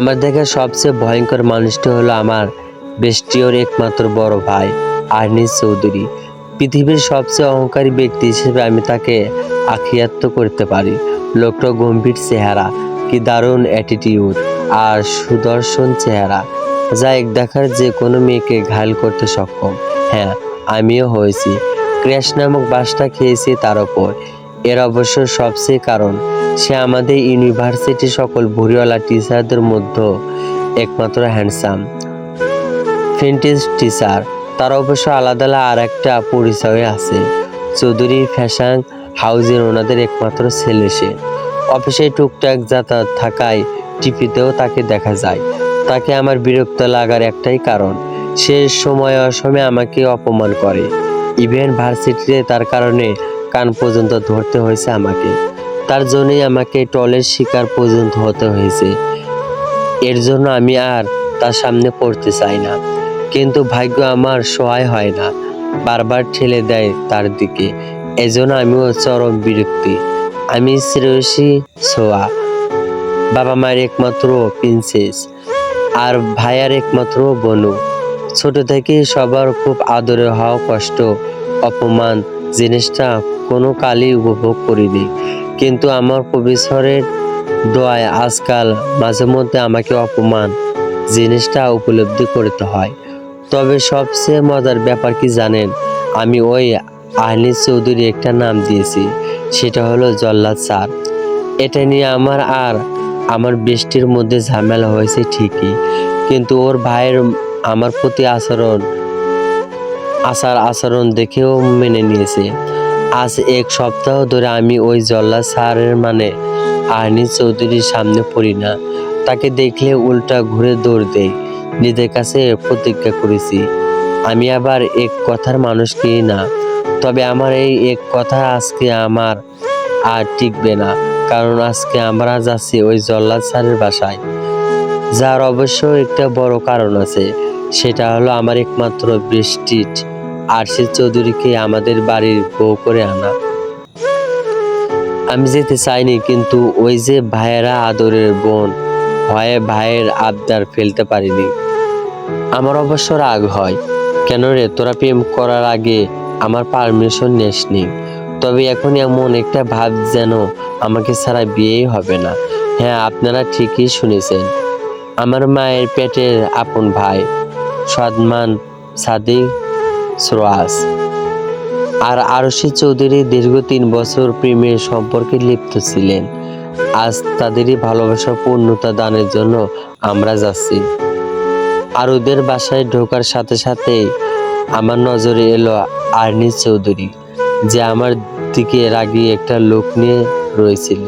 আমার দেখা সবচেয়ে ভয়ঙ্কর মানুষটি হলো আমার বেস্টিওর একমাত্র বড় ভাই, আর্নিস চৌধুরী। পৃথিবীর সবচেয়ে অহংকারী ব্যক্তি হিসেবে আমি তাকে আখিয়াত্ত করতে পারি। লোকটা গম্ভীর চেহারা, কি দারুণ অ্যাটিটিউড আর সুদর্শন চেহারা, যা এক দেখার যে কোনো মেয়েকে ঘায়ল করতে সক্ষম। হ্যাঁ আমিও হয়েছি। ক্র্যাশ নামক বাসটা খেয়েছি তার ওপর। এর অবশ্য সবচেয়ে কারণ সে আমাদের ইউনিভার্সিটি সকল ভুরিওয়ালা টিচারদের মধ্যে একমাত্র হ্যান্ডসাম ফিন্টেজ টিচার তার অবশ্য আলাদা আলাদা আর একটা পরিচয় আছে। চৌধুরী ফ্যাশন হাউজের ওনাদের একমাত্র ছেলে সে। অফিসে টুকটাক যাতায়াত থাকায় টিভিতেও তাকে দেখা যায়। তাকে আমার বিরক্ত লাগার একটাই কারণ, সে সময় অসময়ে আমাকে অপমান করে। ইভেন ভার্সিটিতে তার কারণে কান পর্যন্ত ধরতে হয়েছে আমাকে। তার জন্যই আমাকে টলের শিকার পর্যন্ত হতে হয়েছে। এর জন্য আমি আর তার সামনে পড়তে চাই না। কিন্তু ভাগ্য আমার সহায় হয় না। বারবার ঠেলে দেয় তার দিকে। এজন্য আমিও চরম বিরক্তি। আমি শ্রেয়সী ছোয়া। বাবা মায়ের একমাত্র প্রিন্সেস আর ভাইয়ার একমাত্র বনু। ছোট থেকে সবার খুব আদরে হওয়া কষ্ট, অপমান জিনিসটা কোনো কালই উপভোগ করিনি। কিন্তু আমার প্রফেসরের দোয়ায় আজকাল মাঝে মধ্যে আমাকে অপমান, জিনিসটা উপলব্ধি করতে হয়। তবে সবচেয়ে মজার ব্যাপার কি জানেন, আমি ওই আহনিস চৌধুরী একটা নাম দিয়েছি, সেটা হলো জল্লাদ স্যার। এটা নিয়ে আমার আর আমার বৃষ্টির মধ্যে ঝামেলা হয়েছে ঠিকই, কিন্তু ওর ভাইয়ের আমার প্রতি আচরণ, আচার আচরণ দেখেও মেনে নিয়েছে। আজ এক সপ্তাহ ধরে আমি ওই জল্লা স্যারের মানে আহনি চৌধুরীর সামনে পড়ি না। তাকে দেখলে উল্টা ঘুরে দৌড় দেই নিজের কাছে প্রতিজ্ঞা করেছি। আমি আবার এক কথার মানুষ কি না। তবে আমার এই এক কথা আজকে আমার আর টিকবে না। কারণ আজকে আমরা যাচ্ছি ওই জল্লাদ স্যারের বাসায়। যার অবশ্য একটা বড় কারণ আছে। সেটা হলো আমার একমাত্র বৃষ্টির আরশিদ চৌধুরীকে আমাদের বাড়ির বউ করে আনা। আমি যেতে চাইনি, কিন্তু ওই যে ভাইয়েরা আদরের বোন, ভয়ে ভাইয়ের আবদার ফেলতে পারিনি। আমার অবশ্য রাগ হয়, কেন রে, তোরা প্রেম করার আগে আমার পারমিশন নেসনি? তবে এখন এমন একটা ভাব যেন আমাকে ছাড়া বিয়েই হবে না। হ্যাঁ আপনারা ঠিকই শুনেছেন, আমার মায়ের পেটের আপন ভাই, সদমান সাদিক শ্রোয়াস আর আরশি চৌধুরী দীর্ঘ তিন বছর প্রেমের সম্পর্কে লিপ্ত ছিলেন। আজ তাদেরই ভালোবাসা পূর্ণতা দানের জন্য আমরা যাচ্ছি। আর ওদের বাসায় ঢোকার সাথে সাথে আমার নজরে এলো আর্নি চৌধুরী, যে আমার দিকে রাগি একটা লোক নিয়ে রয়েছিল।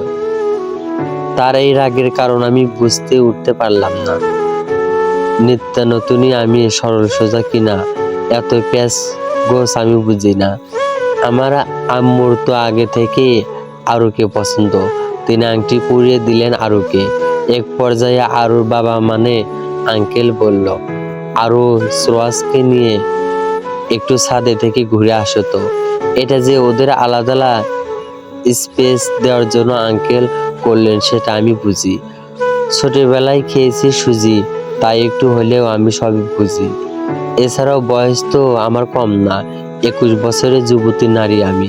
তার এই রাগের কারণ আমি বুঝতে উঠতে পারলাম না। নিত্য নতুনই আমি সরল সোজা কিনা এত প্যাস গোস আমি বুঝি না। আমার আম্মুর তো আগে থেকে আরুকে পছন্দ। তিনি আংটি পরিয়ে দিলেন আরুকে। এক পর্যায়ে আরুর বাবা মানে আঙ্কেল বলল, আরু শ্রোয়াসকে নিয়ে একটু ছাদে থেকে ঘুরে আসো তো। এটা যে ওদের আলাদা স্পেস দেওয়ার জন্য আঙ্কেল করলেন সেটা আমি বুঝি। ছোটবেলায় খেয়েছি সুজি, তাই একটু হলেও আমি সবই বুঝি। এছাড়াও বয়স তো আমার কম না, একুশ বছরের যুবতী নারী আমি।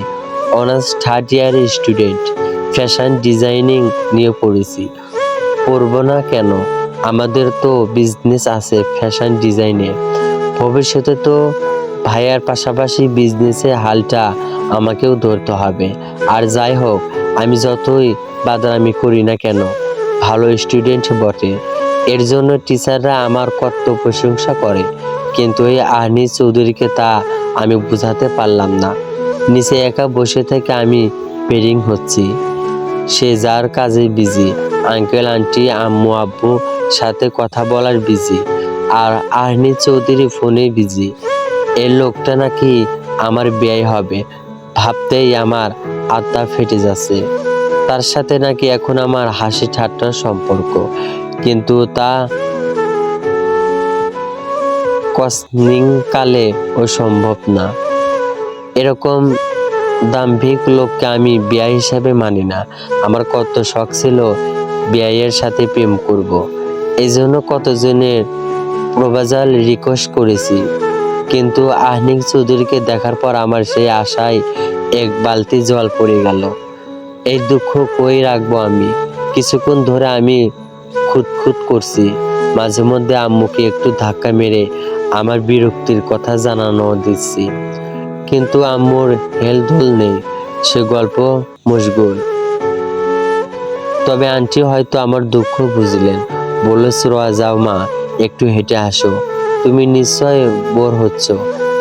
অনার্স থার্ড ইয়ারের স্টুডেন্ট ফ্যাশন ডিজাইনিং নিয়ে পড়েছি। পড়ব না কেন? আমাদের তো বিজনেস আছে ফ্যাশন ডিজাইনের ভবিষ্যতে তো ভাইয়ার পাশাপাশি বিজনেসে হালটা আমাকেও ধরতে হবে। আর যাই হোক, আমি যতই বাদামি করি না কেন, ভালো স্টুডেন্ট বটে। এর জন্য টিচাররা আমার কত প্রশংসা করে। কিন্তু এই আহনি চৌধুরীকে তা আমি বোঝাতে পারলাম না। নিচে একা বসে থেকে আমি পেরিং হচ্ছি। সে যার কাজে বিজি আঙ্কেল আন্টি আম্মু, আব্বু সাথে কথা বলার বিজি আর আহনি চৌধুরী ফোনে বিজি এই লোকটা নাকি আমার ব্যয় হবে, ভাবতেই আমার আত্মা ফেটে যাচ্ছে। তার সাথে নাকি এখন আমার হাসি ঠাট্টার সম্পর্ক, কিন্তু তা কসনিং কালে ও সম্ভব না। এরকম দাম্ভিক লোককে আমি বিয়া হিসাবে মানি না। আমার কত শখ ছিল বিয়ের সাথে প্রেম করব। এই জন্য কতজনের প্রপোজাল রিকোয়েস্ট করেছি। কিন্তু আহনিক চৌধুরীকে দেখার পর আমার সেই আশায় এক বালতি জল পড়ে গেল। এই দুঃখ কই রাখব আমি? কিছুক্ষণ ধরে আমি খুঁতখুত করছি। মাঝে মধ্যে আম্মুকে একটু ধাক্কা মেরে আমার বিরক্তির কথা জানানো দিচ্ছি। কিন্তু আম্মুর হেলদোল নেই, সে গল্প মশগুল। তবে আন্টি হয়তো আমার দুঃখ বুঝলেন। বলল সুরোয়া যাও মা, একটু হেঁটে আসো। তুমি নিশ্চয় বোর হচ্ছ।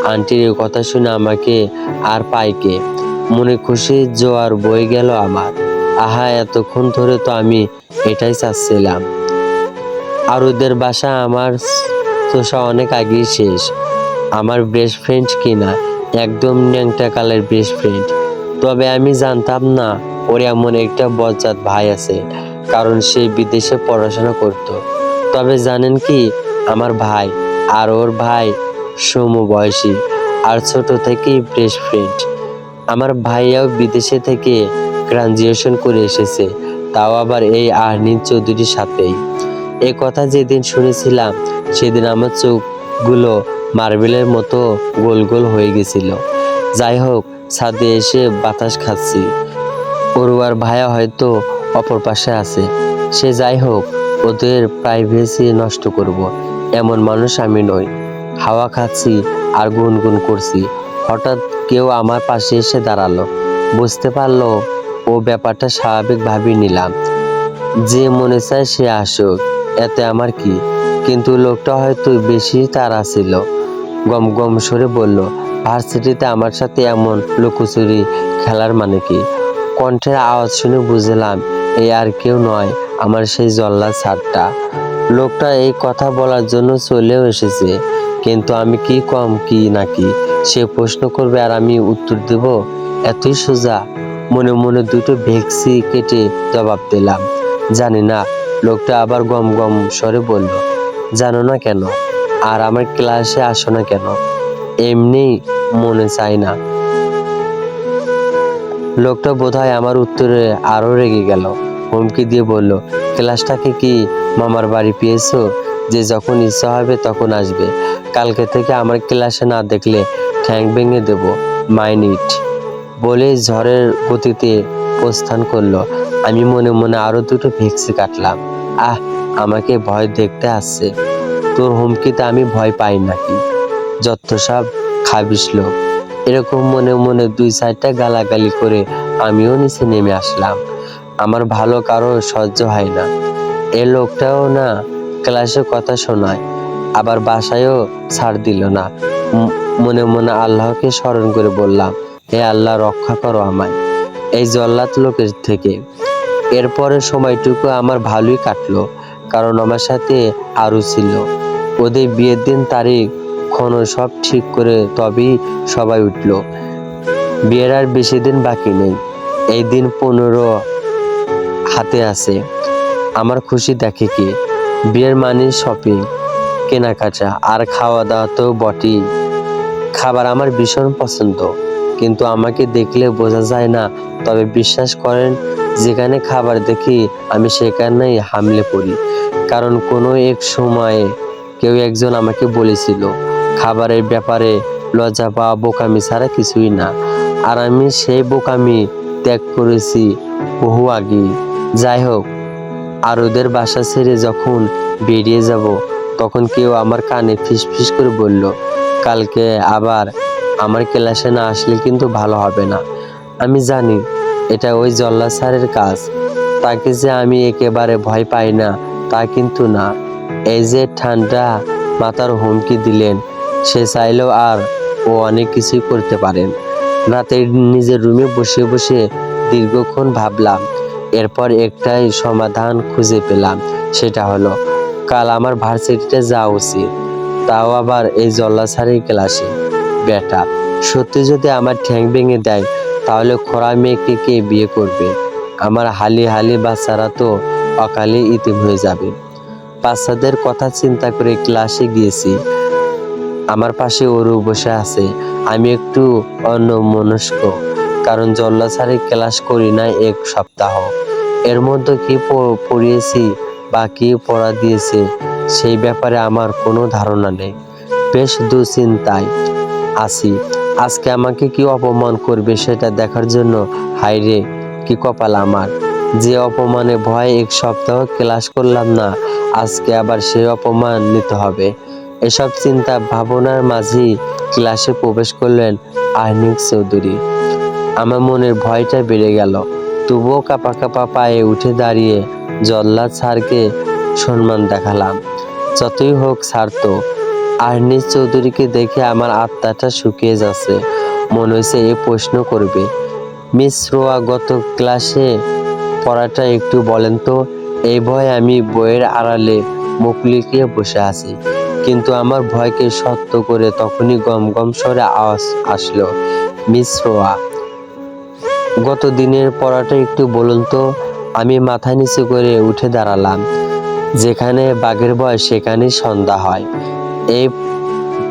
আন্টির এই কথা শুনে আমাকে আর পাইকে। মনে খুশি জোয়ার বয়ে গেল আমার। আহা, এতক্ষণ ধরে তো আমি এটাই চাচ্ছিলাম। আর ওদের বাসা আমার তোষা অনেক আগেই শেষ। আমার বেস্ট ফ্রেন্ড কিনা? একদম ন্যাংটা কালের বেস্ট ফ্রেন্ড তবে আমি জানতাম না, ওর এমন একটা বজ্জাত ভাই আছে, কারণ সে বিদেশে পড়াশোনা করত। তবে জানেন কি, আমার ভাই আর ওর ভাই সমবয়সী আর ছোট থেকেই বেস্ট ফ্রেন্ড আমার ভাইয়াও বিদেশে থেকে গ্রাজুয়েশন করে এসেছে, তাও আবার এই আহনিন চৌধুরীর সাথেই। এ কথা যেদিন শুনেছিলাম সেদিন আমার চোখগুলো মার্বেলের মতো গোল গোল হয়ে গেছিল। যাই হোক, ছাদে এসে বাতাস খাচ্ছি। পড়ুয়ার ভাইয়া হয়তো অপর পাশে আছে। সে যাই হোক, ওদের প্রাইভেসি নষ্ট করব। এমন মানুষ আমি নই। হাওয়া খাচ্ছি আর গুনগুন করছি। হঠাৎ কেউ আমার পাশে এসে দাঁড়াল। বুঝতে পারল, ও ব্যাপারটা স্বাভাবিকভাবেই নিলাম। যে মনে চায় সে আসুক। এতে আমার কি? কিন্তু লোকটা হয়তো বেশি তারা ছিল। গম গম সরে বলল, ভার্সিটিতে আমার সাথে এমন লুকোচুরি খেলার মানে কি? কণ্ঠের আওয়াজ শুনে বুঝলাম এই আর কেউ নয়, আমার সেই জল্লা ছাড়টা লোকটা এই কথা বলার জন্য চলেও এসেছে, কিন্তু আমি কি কম কি নাকি? সে প্রশ্ন করবে আর আমি উত্তর দেব, এতই সোজা? মনে মনে দুটো ভেক্সি কেটে জবাব দিলাম, জানি না। লোকটা আবার গম গম স্বরে বলল জানো না কেন? আর আমার ক্লাসে আসো না কেন? এমনি মনে চাই না। লোকটা বোধহয় আমার উত্তরে আরও রেগে গেল। হুমকি দিয়ে বলল, ক্লাসটাকে কি মামার বাড়ি পেয়েছ? যে যখন ইচ্ছা হবে তখন আসবে। কালকে থেকে আমার ক্লাসে না দেখলে ঠ্যাং ভেঙে দেব। মাইনিট বলে ঝড়ের গতিতে প্রস্থান করল। আমি মনে মনে আরও দুটো ভেক্সি কাটলাম। আহ আমাকে ভয় দেখতে আসছে। তোর হুমকিতে আমি ভয় পাই নাকি? যত সব খাবিস লোক। এরকম মনে মনে দুই সাইডটা গালাগালি করে আমিও নিচে নেমে আসলাম। আমার ভালো কারও সহ্য হয় না। এ লোকটাও না ক্লাসে কথা শোনায়, আবার বাসায়ও ছাড় দিল না। মনে মনে আল্লাহকে স্মরণ করে বললাম, হে আল্লাহ, রক্ষা করো আমায়। এই জল্লাত লোকের থেকে। এরপরে সময়টুকু আমার ভালোই কাটলো। কারণ আমার সাথে আরও ছিল। ওদের বিয়ের দিন তারিখ, ক্ষণ সব ঠিক করে তবেই সবাই উঠল। বিয়ের আর বেশি দিন বাকি নেই। এই দিন পনেরো হাতে আছে। আমার খুশি দেখে কি? বিয়ের মানে শপিং কেনাকাটা আর খাওয়া দাওয়া তো বটেই। খাবার আমার ভীষণ পছন্দ, কিন্তু আমাকে দেখলে বোঝা যায় না, তবে বিশ্বাস করেন যেখানে খাবার দেখি, আমি সেখানেই হামলে পড়ি। কারণ কোনো এক সময়ে কেউ একজন আমাকে বলেছিল, খাবারের ব্যাপারে লজ্জা পাওয়া বোকামি ছাড়া কিছুই না। আর আমি সেই বোকামি ত্যাগ করেছি বহু আগে যাই হোক আর ওদের বাসা ছেড়ে যখন বেরিয়ে যাব, তখন কেউ আমার কানে ফিস ফিস করে বলল, কালকে আবার আমার ক্লাসে না আসলে কিন্তু ভালো হবে না। আমি জানি এটা ওই জল্লা স্যারের কাজ। তাকে যে আমি একেবারে ভয় পাই না, তা কিন্তু না। এই যে ঠান্ডা মাথার হুমকি দিলেন, সে চাইলেও আর ও অনেক কিছুই করতে পারেন। রাতে নিজের রুমে বসে বসে দীর্ঘক্ষণ ভাবলাম, এরপর একটাই সমাধান খুঁজে পেলাম, সেটা হলো, কাল আমার ভার্সিটিতে যাওয়া উচিত। তাও আবার এই জল্লাছাড়ি ক্লাসে। বেটা, সত্যি যদি আমার ঠ্যাং ভেঙে দেয় তাহলে খোড়া মেয়েকে কে বিয়ে করবে? আমার হালি হালি বাচ্চারা তো অকালে ইতিম হয়ে যাবে। বাচ্চাদের কথা চিন্তা করে ক্লাসে গিয়েছি। আমার পাশে ওরু বসে আছে। আমি একটু অন্য মনস্ক কারণ জল্লাছাড়ি ক্লাস করি না এক সপ্তাহ। এর মধ্যে কি পড়িয়েছি বা কি পড়া দিয়েছে, সেই ব্যাপারে আমার কোনো ধারণা নেই। বেশ দুশ্চিন্তায় আছি। আজকে আমাকে কি অপমান করবে সেটা দেখার জন্য? হাইরে কি কপাল আমার। যে অপমানে ভয় এক সপ্তাহ ক্লাস করলাম না, আজকে আবার সেই অপমান নিতে হবে। এসব চিন্তা ভাবনার মাঝেই ক্লাসে প্রবেশ করলেন আহনিক চৌধুরী। আমার মনের ভয়টা বেড়ে গেল। তবুও কাপা কাপা পায়ে উঠে দাঁড়িয়ে জল্লাদ স্যারকে সম্মান দেখালাম। যতই হোক স্যার তো আহনিস চৌধুরীকে দেখে আমার আত্মাটা শুকিয়ে যাচ্ছে। মনে হয়েছে এ প্রশ্ন করবে। মিস রোয়া, গত ক্লাসে পড়াটা একটু বলেন তো? এই ভয়ে আমি বইয়ের আড়ালে মুখ লুকিয়ে বসে আছি। কিন্তু আমার ভয়কে সত্য করে তখনই গম গম স্বরে আওয়াজ আসলো, মিস রোয়া, গত দিনের পড়াটা একটু বলুন তো? আমি মাথা নিচু করে উঠে দাঁড়ালাম। যেখানে বাঘের ভয়, সেখানেই সন্ধ্যা হয়। এই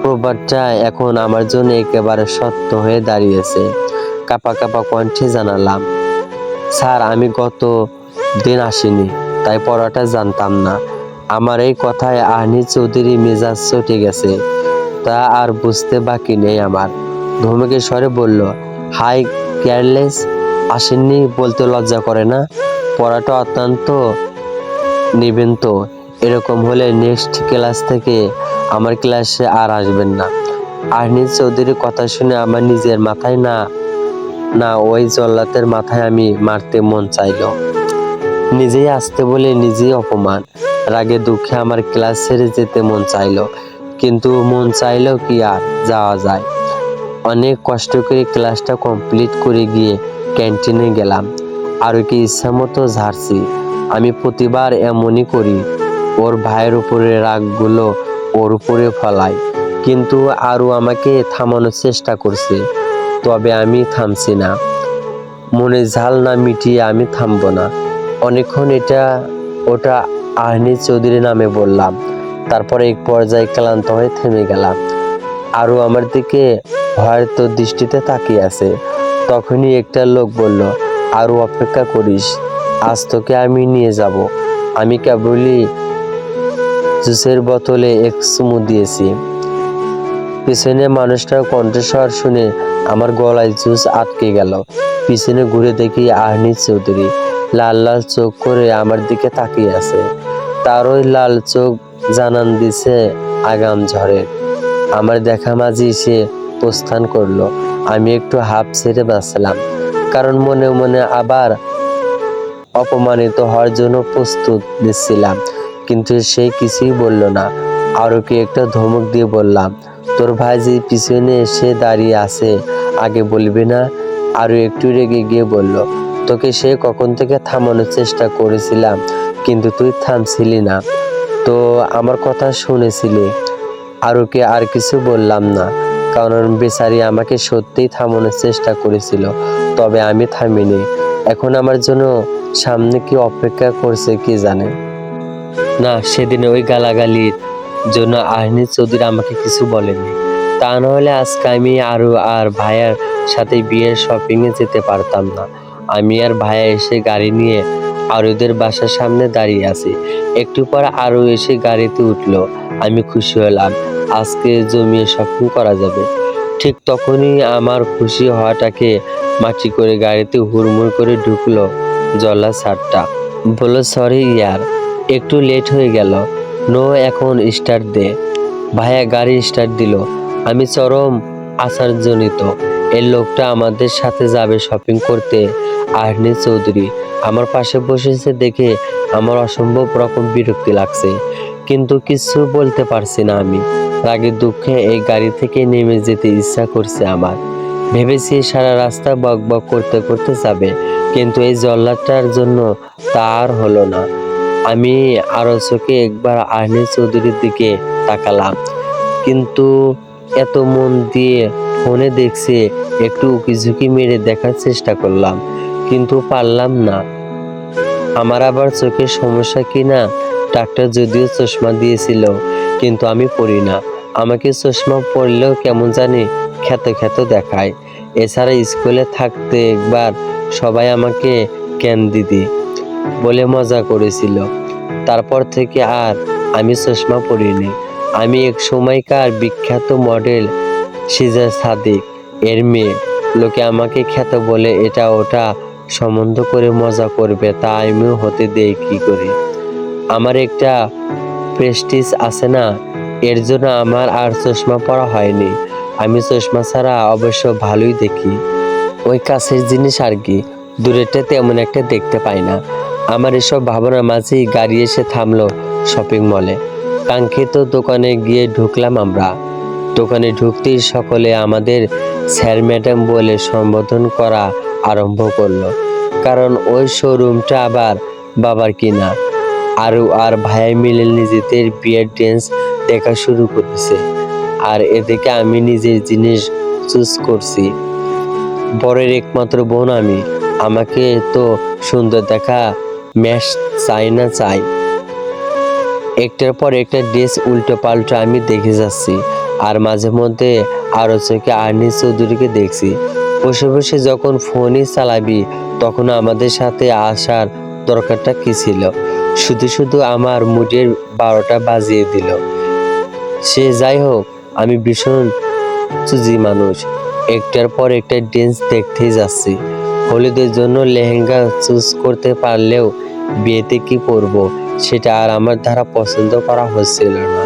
প্রবাদটা এখন আমার জন্য একেবারে সত্য হয়ে দাঁড়িয়েছে। কাপা কাপা কণ্ঠে জানালাম, স্যার, আমি গত দিন আসিনি, তাই পড়াটা জানতাম না। আমার এই কথায় আহনি চৌধুরী মেজাজ চটে গেছে, তা আর বুঝতে বাকি নেই আমার। ধমকে স্বরে বলল, হাই, কেয়ারলেস, আসেননি বলতে লজ্জা করে না? পড়াটা অত্যন্ত নিবেন তো এরকম হলে নেক্সট ক্লাস থেকে আমার ক্লাসে আর আসবেন না। আহনিজ চৌধুরীর কথা শুনে আমার নিজের মাথায় না না ওই জল্লাতের মাথায় আমি মারতে মন চাইলো। নিজেই আসতে বলে নিজেই অপমান। রাগে দুঃখে আমার ক্লাস ছেড়ে যেতে মন চাইলো। কিন্তু মন চাইলেও কি আর, যাওয়া যায়। অনেক কষ্ট করে ক্লাসটা কমপ্লিট করে গিয়ে ক্যান্টিনে গেলাম। আর কি ইচ্ছা মতো ঝাড়ছি। আমি প্রতিবার এমনই করি। ওর ভাইয়ের উপরে রাগগুলো ওর উপরে ফলাই কিন্তু আরও আমাকে থামানোর চেষ্টা করছে, তবে আমি থামছি না। মনে ঝাল না মিটিয়ে আমি থামবো না। অনেকক্ষণ এটা, ওটা আহনি চৌধুরী নামে বললাম। তারপরে এক পর্যায়ে ক্লান্ত হয়ে থেমে গেলাম। আরও আমার দিকে হয়ত দৃষ্টিতে তাকিয়ে আছে। তখনই একটা লোক বলল, আরও অপেক্ষা করিস, আজ তোকে আমি নিয়ে যাব। আমি কেবলই জুসের বোতলে এক চুমু দিয়েছি। পিছনে মানুষটার কণ্ঠস্বর শুনে আমার গলায় জুস আটকে গেল। পিছনে ঘুরে দেখি আহনি চৌধুরী। লাল লাল চোখ করে আমার দিকে তাকিয়ে আছে। তার ওই লাল চোখ জানান দিছে আগাম ঝড়ের আমার দেখা মাঝি সে প্রস্থান করল। আমি একটু হাফ ছেড়ে বাঁচলাম। কারণ মনে মনে আবার অপমানিত হওয়ার জন্য প্রস্তুত নিচ্ছিলাম। কিন্তু সে কিছুই বলল না। আরও কি একটা ধমক দিয়ে বললাম, তোর ভাই যে পিছনে এসে দাঁড়িয়ে আছে, আগে বলবি না? আরও একটু রেগে গিয়ে বলল, তোকে সে কখন থেকে থামানোর চেষ্টা করেছিলাম, কিন্তু তুই থামছিলি না। তো আমার কথা শুনেছিলি? আরুকে আর কিছু বললাম না, কারণ বেচারি আমাকে সত্যিই থামানোর চেষ্টা করেছিল, তবে আমি থামিনি। এখন আমার জন্য সামনে কি অপেক্ষা করছে কি জানে? না, সেদিন ওই গালাগালির জন্য আহনি চৌধুরী আমাকে কিছু বলেনি। তা না হলে আজকে আমি আরও আর ভাইয়ার সাথে বিয়ের শপিংয়ে যেতে পারতাম না। আমি আর ভাইয়া এসে গাড়ি নিয়ে আরুদের বাসার সামনে দাঁড়িয়ে আছি। একটু পর আরও এসে গাড়িতে উঠল। আমি খুশি হলাম। আজকে জমিয়ে শপিং করা যাবে। ঠিক তখনই আমার খুশি হওয়াটাকে মাটি করে গাড়িতে হুড়মুড় করে ঢুকলো জল্লা সারটা বলল, সরি ইয়ার। একটু লেট হয়ে গেল। নো এখন স্টার্ট দে। ভাইয়া গাড়ি স্টার্ট দিল। আমি চরম আচারজনিত এই লোকটা আমাদের সাথে যাবে শপিং করতে। আহনি চৌধুরী, আমার পাশে বসেছে দেখে আমার অসম্ভব রকম বিরক্তি লাগছে। কিন্তু কিছু বলতে পারছি না আমি। রাগে দুঃখে এই গাড়ি থেকে নেমে যেতে ইচ্ছা করছে আমার। ভেবেছি সারা রাস্তা বক বক করতে করতে যাবে, কিন্তু এই জল্লাদটার জন্য তার হলো না। আমি আরও চোখে একবার আহনি চৌধুরীর দিকে তাকালাম। কিন্তু এত মন দিয়ে ফোনে দেখছে, একটু উকিঝুঁকি মেরে দেখার চেষ্টা করলাম, কিন্তু পারলাম না। আমার আবার চোখের সমস্যা কি না ডাক্তার যদিও চশমা দিয়েছিল, কিন্তু আমি পড়ি না। আমাকে চশমা পরলেও কেমন জানি খ্যাত খ্যাত দেখায়। এছাড়া স্কুলে থাকতে একবার সবাই আমাকে ক্যান দিদি বলে মজা করেছিল। তারপর থেকে আর আমি চশমা পরিনি। আমি এক সময়কার বিখ্যাত মডেল সিজা সাদিক এর মেয়ে। লোকে আমাকে খ্যাত বলে এটা ওটা সম্বন্ধ করে মজা করবে, তা আমিও হতে দেই কি করে? আমার একটা প্রেস্টিজ আছে না, এর জন্য আমার আর চশমা পরা হয়নি। আমি চশমা ছাড়া অবশ্য ভালোই দেখি। ওই কাছের জিনিস আর কি, দূরেরটা তেমন একটা দেখতে পাই না। আমার এসব ভাবনার মাঝেই গাড়ি এসে থামলো শপিং মলে কাঙ্ক্ষিত দোকানে গিয়ে ঢুকলাম আমরা। দোকানে ঢুকতেই সকলে আমাদের স্যার ম্যাডাম বলে সম্বোধন করা আরম্ভ করল। কারণ ওই শোরুমটা আবার বাবার কিনা। আরও আর ভাই মিলে নিজেদের বিয়ের ড্যান্স দেখা শুরু করেছে। আর এদিকে আমি নিজের জিনিস চুজ করছি। বরের একমাত্র বোন আমি। আমাকে তো সুন্দর দেখা ম্যাশ চাই না চাই। একটার পর একটা ড্রেস উল্টো পাল্টা আমি দেখে যাচ্ছি, আর মাঝে মধ্যে আরও চোখে আর্নি চৌধুরীকে দেখছি। বসে বসে যখন ফোনই চালাবি, তখন আমাদের সাথে আসার দরকারটা কি ছিল? শুধু শুধু আমার মুডের বারোটা বাজিয়ে দিল। সে যাই হোক, আমি ভীষণ চুজি মানুষ। একটার পর একটা ড্যান্স দেখতেই যাচ্ছি। হলুদের জন্য লেহেঙ্গা চুজ করতে পারলেও বিয়েতে কি পরব, সেটা আর আমার দ্বারা পছন্দ করা হচ্ছিল না।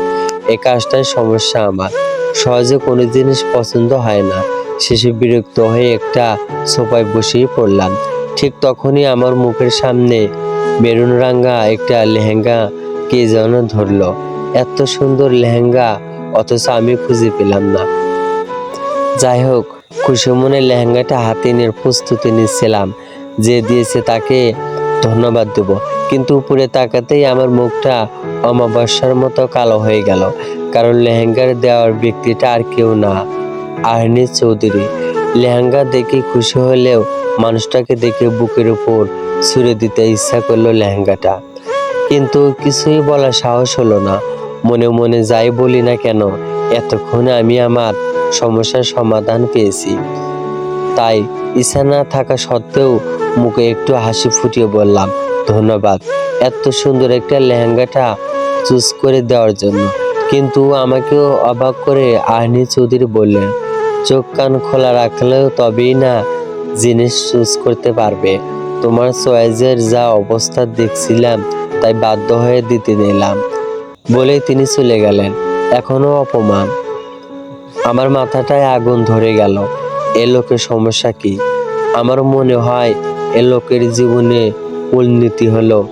এই কাজটাই সমস্যা আমার। সহজে কোনো জিনিস পছন্দ হয় না। শেষে বিরক্ত হয়ে একটা সোফায় বসেই পড়লাম। ঠিক তখনই আমার মুখের সামনে মেরুন রাঙ্গা একটা লেহেঙ্গা কে যেন ধরলো। এত সুন্দর লেহেঙ্গা, অথচ আমি খুঁজে পেলাম না। যাই হোক খুশি মনে লেহেঙ্গাটা হাতে নিয়ে প্রস্তুতি নিচ্ছিলাম, যে দিয়েছে তাকে ধন্যবাদ দেব। কিন্তু উপরে তাকাতেই আমার মুখটা অমাবস্যার মতো কালো হয়ে গেল, কারণ লেহেঙ্গার দেওয়ার ব্যক্তিটা আর কেউ না, আহনি চৌধুরী। লেহেঙ্গা দেখে খুশি হলেও মানুষটাকে দেখে বুকের উপর ছুঁড়ে দিতে ইচ্ছা করল লেহেঙ্গাটা। কিন্তু কিছুই বলার সাহস হলো না, মনে মনে যাই বলি না কেন, এতক্ষণে আমি আমার সমস্যার সমাধান পেয়েছি। তাই ইচ্ছা না থাকা সত্ত্বেও মুখে একটু হাসি ফুটিয়ে বললাম, ধন্যবাদ এত সুন্দর একটা লেহেঙ্গাটা চুজ করে দেওয়ার জন্য। কিন্তু আমাকেও অবাক করে আহনি চৌধুরী বললেন, চোখ কান খোলা রাখলেও তবেই না জিনিস চুজ করতে পারবে। তোমার চয়েসের যা অবস্থা দেখছিলাম, তাই বাধ্য হয়ে দিতে নিলাম। বলেই তিনি চলে গেলেন। এখনও অপমান। আমার মাথাটায় আগুন ধরে গেল। এ লোকের সমস্যা কি? আমার মনে হয় এ লোকের জীবনে উন্নতি হলো।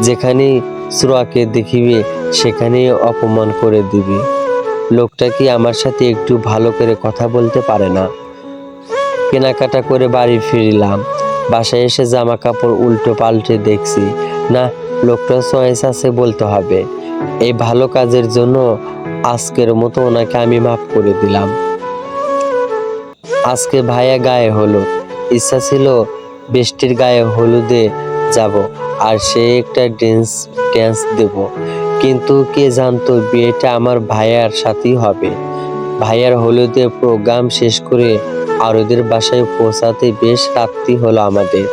যেখানে শ্রোয়াকে দেখিবে, সেখানে অপমান করে দিবে। লোকটা কি আমার সাথে একটু ভালো করে কথা বলতে পারে না? কেনাকাটা করে বাড়ি ফিরলাম। বাসায় এসে জামা কাপড় উল্টো পাল্টে দেখছি। না লোকটা চয়েস আছে বলতে হবে। এই ভালো কাজের জন্য আজকের মতো ওনাকে আমি মাফ করে দিলাম। আজকে ভাইয়া গায়ে হলো ইচ্ছা ছিল বৃষ্টির গায়ে হলুদে যাব আর সে একটা ড্যান্স ড্যান্স দেব। কিন্তু কে জানতো বিয়েটা আমার ভাইয়ার সাথেই হবে। ভাইয়ার হলুদে প্রোগ্রাম শেষ করে আরোদের বাসায় পৌঁছাতে বেশ রাত্রি হলো আমাদের।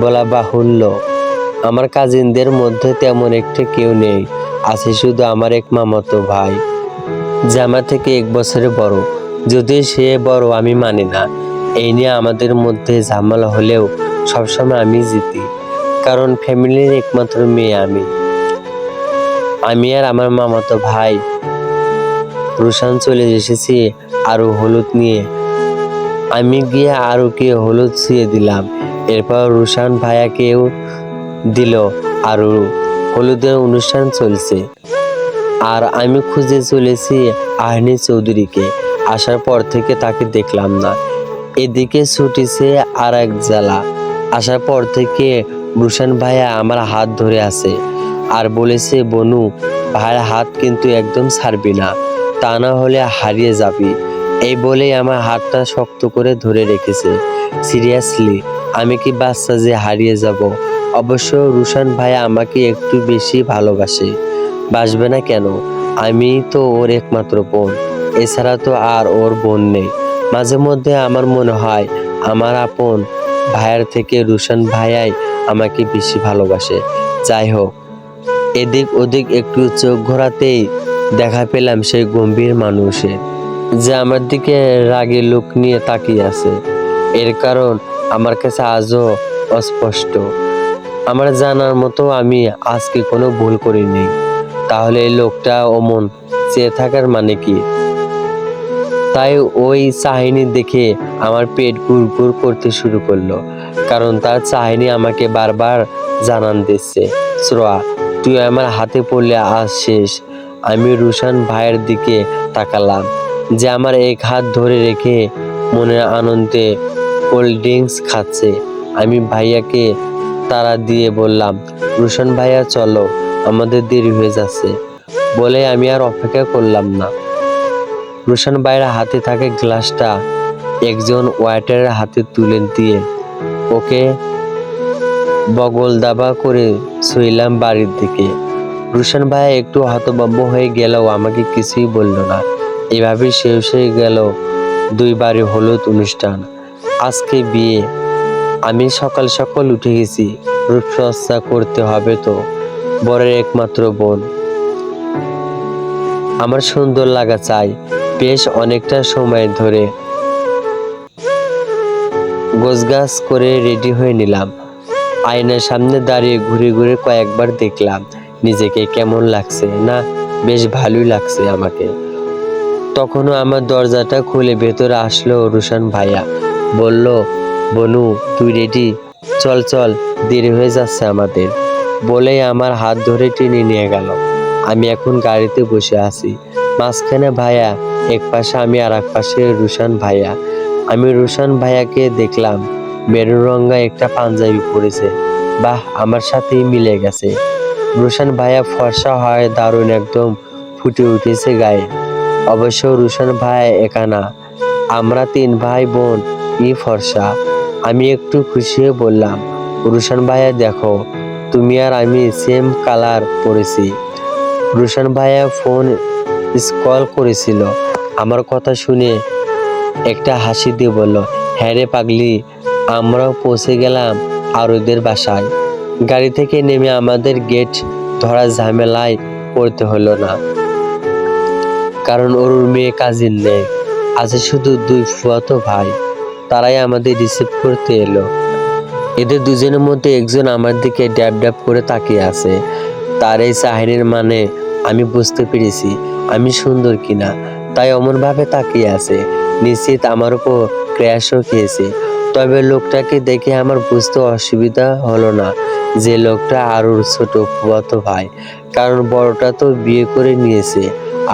বলা বাহুল্য। আমার কাজিনদের মধ্যে তেমন একটা কেউ নেই। আছে শুধু আমার এক মামাতো ভাই জামা থেকে এক বছরের বড়। যদি সে বড়, আমি মানি না। এই নিয়ে আমাদের মধ্যে ঝামেলা হলেও সবসময় আমি জিতি, কারণ ফ্যামিলির একমাত্র মেয়ে আমি। আমি আর আমার মামাতো ভাই, রুশান চলে এসেছি আরও হলুদ নিয়ে। আমি গিয়ে আরুকে হলুদ ছুঁয়ে দিলাম। এরপর রুশান ভাইয়াকেও দিল, আর, হলুদের অনুষ্ঠান চলছে। আর আমি খুঁজে চলেছি আহনি চৌধুরীকে। আসার পর থেকে তাকে দেখলাম না। এদিকে ছুটিছে আর এক জেলা আসার পর থেকে রুশান ভাইয়া আমার হাত ধরে আছে আর বলেছে, বনু, ভাইয়ের হাত কিন্তু একদম ছাড়বি না। তা না হলে হারিয়ে যাবি। এই বলেই আমার হাতটা শক্ত করে ধরে রেখেছে। সিরিয়াসলি আমি কি বাচ্চা যে হারিয়ে যাব? অবশ্য রুশান ভাই আমাকে একটু বেশি ভালোবাসে। বাসবে না কেন? আমি তো ওর একমাত্র বোন। এছাড়া তো আর ওর বোন নেই। মাঝে মধ্যে আমার মনে হয়, আমার আপন ভাইয়ের থেকে রুশান ভাইয়াই আমাকে বেশি ভালোবাসে। যাই হোক, এদিক ওদিক একটু চোখ ঘোরাতেই দেখা পেলাম সেই গম্ভীর মানুষের, যে আমার দিকে রাগে লোক নিয়ে তাকিয়ে আছে। এর কারণ আমার কাছে আজও অস্পষ্ট। আমার জানার মতো আমি আজকে কোনো ভুল করিনি। তাহলে এই লোকটা অমন চেয়ে থাকার মানে কি? তাই ওই চাহিনি দেখে আমার পেট গুড় করতে শুরু করল, কারণ তার চাহিনি আমাকে বারবার জানান দিচ্ছে, শ্রোয়া, তুই আমার হাতে পড়লে আজ শেষ। আমি রুশান ভাইয়ের দিকে তাকালাম, যে আমার এক হাত ধরে রেখে মনের আনন্দে কোল্ড ড্রিঙ্কস খাচ্ছে। আমি ভাইয়াকে তারা দিয়ে বললাম, রুশান ভাইয়া, চলো, আমাদের দেরি হয়ে যাচ্ছে। বলে আমি আর অপেক্ষা করলাম না। রোশন ভাইয়ের হাতে থাকে গ্লাসটা একজন ওয়াইটারের হাতে তুলে দিয়ে ওকে বগল দাবা করে শুইলাম বাড়ির দিকে। রুশন ভাই একটু হতভম্ব হয়ে গেলেও আমাকে কিছুই বলল না। এভাবে শেষ হয়ে গেল দুই বাড়ি হলুদ অনুষ্ঠান। আজকে বিয়ে। আমি সকাল সকাল উঠে গেছি। রূপচর্চা করতে হবে তো, বরের একমাত্র বোন। আমার সুন্দর লাগা চাই, বেশ অনেকটা সময় ধরে। গোছগাছ করে রেডি হয়ে নিলাম। আয়নার সামনে দাঁড়িয়ে ঘুরে ঘুরে কয়েকবার দেখলাম, নিজেকে কেমন লাগছে না, বেশ ভালোই লাগছে আমাকে। তখনও আমার দরজাটা খুলে ভেতরে আসলো রুশান ভাইয়া। বলল, বনু, তুই রেডি? চল চল, দেরি হয়ে যাচ্ছে আমাদের। বলে আমার হাত ধরে টেনে নিয়ে গেল। আমি এখন গাড়িতে বসে আছি। মাঝখানে ভাইয়া, এক পাশে আমি আর এক পাশে রুশান ভাইয়া। আমি রুশান ভাইয়াকে দেখলাম মেরুন রঙা একটা পাঞ্জাবি পরেছে। বাহ, আমার সাথেই মিলে গেছে। রুশান ভাইয়া ফর্সা হয়, দারুণ একদম ফুটে উঠেছে গায়ে। অবশ্য রুশান ভাই একা না। আমরা তিন ভাই বোন ই ফর্সা। আমি একটু খুশি হয়ে বললাম, রুশান ভাইয়া, দেখো, তুমি আর আমি সেম কালার পরেছি। রুশান ভাইয়া ফোন কল করেছিল। আমার কথা শুনে একটা হাসি দিয়ে বলল হ্যাঁ রে পাগলি, আমরাও পৌঁছে গেলাম আরুদের বাসায়। গাড়ি থেকে নেমে আমাদের গেট ধরা ঝামেলায় পড়তে হলো না। কারণ ওর মেয়ে কাজিন নেই, আছে শুধু দুই ফুয়াতো ভাই। তারাই আমাদের রিসিভ করতে এলো। এদের দুজনের মধ্যে একজন আমার দিকে ড্যাব ড্যাব করে তাকিয়ে আছে। তার এই চাহিনীর মানে আমি বুঝতে পেরেছি, আমি সুন্দর কিনা। তাই অমনভাবে তাকিয়ে আছে। নিশ্চিত আমার উপর ক্র্যাশও খেয়েছে। তবে লোকটাকে দেখে আমার বুঝতে অসুবিধা হলো না যে লোকটা আরুর ছোট ফুয়াতো ভাই, কারণ বড়টা তো বিয়ে করে নিয়েছে।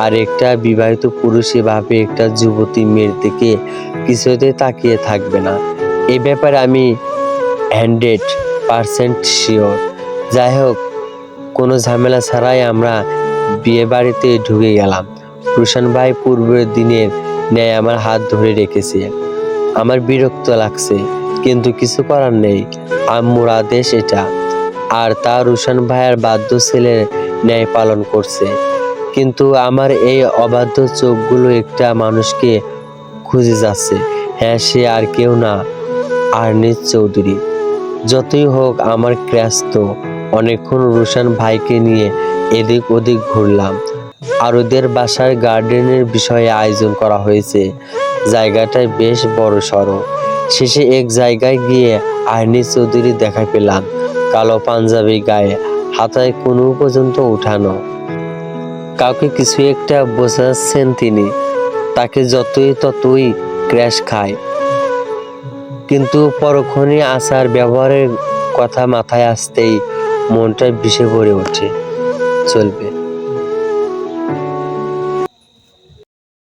আর একটা বিবাহিত পুরুষ এভাবে একটা যুবতী মেয়ের দিকে কিছুতে তাকিয়ে থাকবে না। এ ব্যাপারে আমি হান্ড্রেড পারসেন্ট শিওর। যাই হোক, কোনো ঝামেলা ছাড়াই আমরা বিয়ে বাড়িতে ঢুকে গেলাম। রুশান ভাই পূর্বের দিনের ন্যায় আমার হাত ধরে রেখেছে। আমার বিরক্ত লাগছে, কিন্তু কিছু করার নেই। আম্মুর আদেশ এটা। আর তা রুশান ভাইয়ের বাধ্য ছেলের ন্যায় পালন করছে। কিন্তু আমার এই অবাধ্য চোখগুলো একটা মানুষকে খুঁজে যাচ্ছে। হ্যাঁ সে আর কেউ না। আর্নিস চৌধুরী, যতই হোক আমার ক্র্যাশ তো, অনেকক্ষণ রুশান ভাইকে নিয়ে এদিক ওদিক ঘুরলাম। আর ওদের বাসার গার্ডেনের বিষয়ে আয়োজন করা হয়েছে। জায়গাটায় বেশ বড় সড়ো। শেষে এক জায়গায় গিয়ে আর্নি চৌধুরী দেখা পেলাম। কালো পাঞ্জাবি গায়ে, হাতায় কোনো পর্যন্ত উঠানো। কাউকে কিছু একটা বোঝাচ্ছেন তিনি। তাকে যতই ততই ক্র্যাশ খায়। কিন্তু পরক্ষণে আচার ব্যবহারের কথা মাথায় আসতেই মনটা বিষে ভরে ওঠে, চলবে।